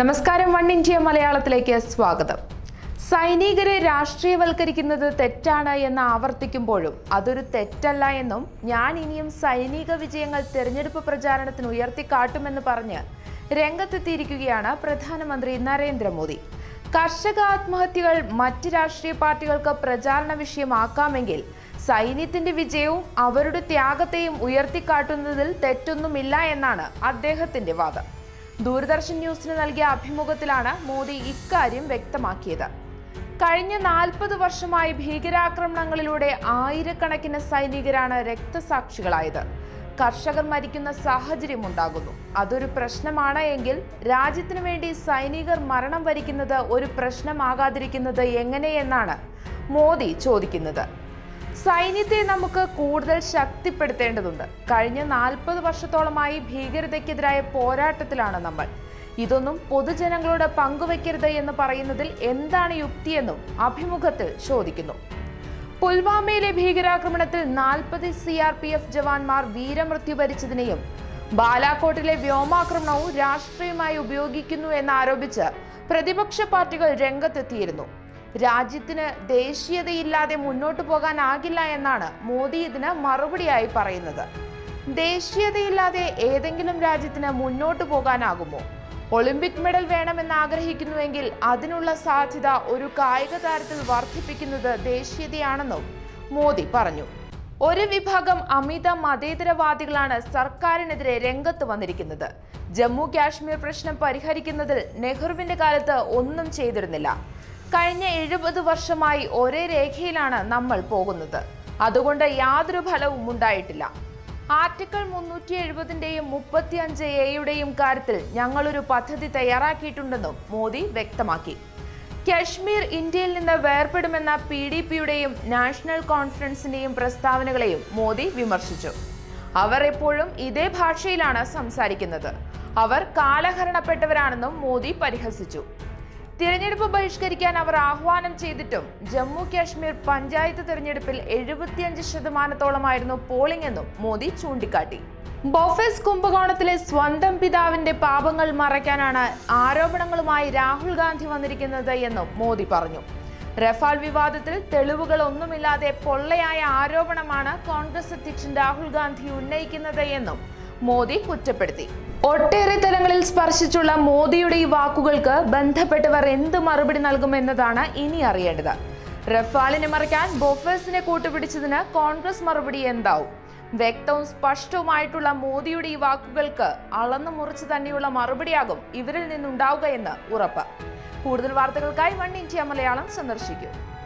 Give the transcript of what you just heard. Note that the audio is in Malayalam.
നമസ്കാരം വൺ ഇന്ത്യ മലയാളത്തിലേക്ക് സ്വാഗതം. സൈനികരെ രാഷ്ട്രീയവൽക്കരിക്കുന്നത് തെറ്റാണ് എന്ന് ആവർത്തിക്കുമ്പോഴും അതൊരു തെറ്റല്ല എന്നും ഞാൻ ഇനിയും സൈനിക വിജയങ്ങൾ തെരഞ്ഞെടുപ്പ് പ്രചാരണത്തിന് ഉയർത്തിക്കാട്ടുമെന്ന് പറഞ്ഞ് രംഗത്തെത്തിയിരിക്കുകയാണ് പ്രധാനമന്ത്രി നരേന്ദ്രമോദി. കർഷക ആത്മഹത്യകൾ മറ്റ് രാഷ്ട്രീയ പാർട്ടികൾക്ക് പ്രചാരണ വിഷയമാക്കാമെങ്കിൽ സൈന്യത്തിന്റെ വിജയവും അവരുടെ ത്യാഗത്തെയും ഉയർത്തിക്കാട്ടുന്നതിൽ തെറ്റൊന്നുമില്ല എന്നാണ് അദ്ദേഹത്തിന്റെ വാദം. ദൂരദർശൻ ന്യൂസിന് നൽകിയ അഭിമുഖത്തിലാണ് മോദി ഇക്കാര്യം വ്യക്തമാക്കിയത്. കഴിഞ്ഞ നാൽപ്പത് വർഷമായി ഭീകരാക്രമണങ്ങളിലൂടെ ആയിരക്കണക്കിന് സൈനികരാണ് രക്തസാക്ഷികളായത്. കർഷകർ മരിക്കുന്ന സാഹചര്യം ഉണ്ടാകുന്നു. അതൊരു പ്രശ്നമാണ് എങ്കിൽ രാജ്യത്തിനു വേണ്ടി സൈനികർ മരണം വരിക്കുന്നത് ഒരു പ്രശ്നമാകാതിരിക്കുന്നത് എങ്ങനെയെന്നാണ് മോദി ചോദിക്കുന്നത്. സൈന്യത്തെ നമുക്ക് കൂടുതൽ ശക്തിപ്പെടുത്തേണ്ടതുണ്ട്. കഴിഞ്ഞ നാൽപ്പത് വർഷത്തോളമായി ഭീകരതയ്ക്കെതിരായ പോരാട്ടത്തിലാണ് നമ്മൾ. ഇതൊന്നും പൊതുജനങ്ങളോട് പങ്കുവെക്കരുത് എന്ന് പറയുന്നതിൽ എന്താണ് യുക്തിയെന്നും അഭിമുഖത്തിൽ ചോദിക്കുന്നു. പുൽവാമയിലെ ഭീകരാക്രമണത്തിൽ നാൽപ്പത് സി ആർ പി എഫ് ജവാന്മാർ വീരമൃത്യു വരിച്ചതിനെയും ബാലാക്കോട്ടിലെ വ്യോമാക്രമണവും രാഷ്ട്രീയമായി ഉപയോഗിക്കുന്നു എന്നാരോപിച്ച് പ്രതിപക്ഷ പാർട്ടികൾ രംഗത്തെത്തിയിരുന്നു. രാജ്യത്തിന് ദേശീയതയില്ലാതെ മുന്നോട്ടു പോകാനാകില്ല എന്നാണ് മോദി ഇതിന് മറുപടിയായി പറയുന്നത്. ദേശീയതയില്ലാതെ ഏതെങ്കിലും രാജ്യത്തിന് മുന്നോട്ടു പോകാനാകുമോ? ഒളിമ്പിക് മെഡൽ വേണമെന്ന് ആഗ്രഹിക്കുന്നുവെങ്കിൽ അതിനുള്ള സാധ്യത ഒരു കായിക താരത്തിൽ വർദ്ധിപ്പിക്കുന്നത് ദേശീയതയാണെന്നും മോദി പറഞ്ഞു. ഒരു വിഭാഗം അമിത മതേതരവാദികളാണ് സർക്കാരിനെതിരെ രംഗത്ത് വന്നിരിക്കുന്നത്. ജമ്മു കാശ്മീർ പ്രശ്നം പരിഹരിക്കുന്നതിൽ നെഹ്റുവിന്റെ കാലത്ത് ഒന്നും ചെയ്തിരുന്നില്ല. കഴിഞ്ഞ എഴുപത് വർഷമായി ഒരേ രേഖയിലാണ് നമ്മൾ പോകുന്നത്. അതുകൊണ്ട് യാതൊരു ഫലവും ഉണ്ടായിട്ടില്ല. ആർട്ടിക്കിൾ മുന്നൂറ്റി എഴുപതിന്റെയും മുപ്പത്തി അഞ്ച് എയുടെയും കാര്യത്തിൽ ഞങ്ങളൊരു പദ്ധതി തയ്യാറാക്കിയിട്ടുണ്ടെന്നും മോദി വ്യക്തമാക്കി. കശ്മീർ ഇന്ത്യയിൽ നിന്ന് വേർപെടുമെന്ന പി ഡി പിയുടെയും നാഷണൽ കോൺഫറൻസിന്റെയും പ്രസ്താവനകളെയും മോദി വിമർശിച്ചു. അവർ എപ്പോഴും ഇതേ ഭാഷയിലാണ് സംസാരിക്കുന്നത്. അവർ കാലഹരണപ്പെട്ടവരാണെന്നും മോദി പരിഹസിച്ചു. തിരഞ്ഞെടുപ്പ് ബഹിഷ്കരിക്കാൻ അവർ ആഹ്വാനം ചെയ്തിട്ടും ജമ്മു കാശ്മീർ പഞ്ചായത്ത് തിരഞ്ഞെടുപ്പിൽ എഴുപത്തിയഞ്ച് ശതമാനത്തോളമായിരുന്നു പോളിംഗ് എന്നും മോദി ചൂണ്ടിക്കാട്ടി. ബൊഫേസ് കുംഭകോണത്തിലെ സ്വന്തം പിതാവിന്റെ പാപങ്ങൾ മറയ്ക്കാനാണ് ആരോപണങ്ങളുമായി രാഹുൽ ഗാന്ധി വന്നിരിക്കുന്നത് എന്നും മോദി പറഞ്ഞു. റഫാൽ വിവാദത്തിൽ തെളിവുകളൊന്നുമില്ലാതെ പൊള്ളയായ ആരോപണമാണ് കോൺഗ്രസ് അധ്യക്ഷൻ രാഹുൽ ഗാന്ധി ഉന്നയിക്കുന്നത് എന്നും മോദി കുറ്റപ്പെടുത്തി. ഒട്ടേറെ തലങ്ങളിൽ സ്പർശിച്ചുള്ള മോദിയുടെ ഈ വാക്കുകൾക്ക് ബന്ധപ്പെട്ടവർ എന്ത് മറുപടി നൽകുമെന്നതാണ് ഇനി അറിയേണ്ടത്. റഫാലിനെ മറിക്കാൻ ബൊഫേഴ്സിനെ കൂട്ടുപിടിച്ചതിന് കോൺഗ്രസ് മറുപടി എന്താവും? വ്യക്തവും സ്പഷ്ടവുമായിട്ടുള്ള മോദിയുടെ ഈ വാക്കുകൾക്ക് അളന്നു മുറിച്ച് തന്നെയുള്ള മറുപടിയാകും ഇവരിൽ നിന്നുണ്ടാവുക എന്ന് ഉറപ്പ്. കൂടുതൽ വാർത്തകൾക്കായി വൺ ഇന്ത്യ മലയാളം സന്ദർശിക്കൂ.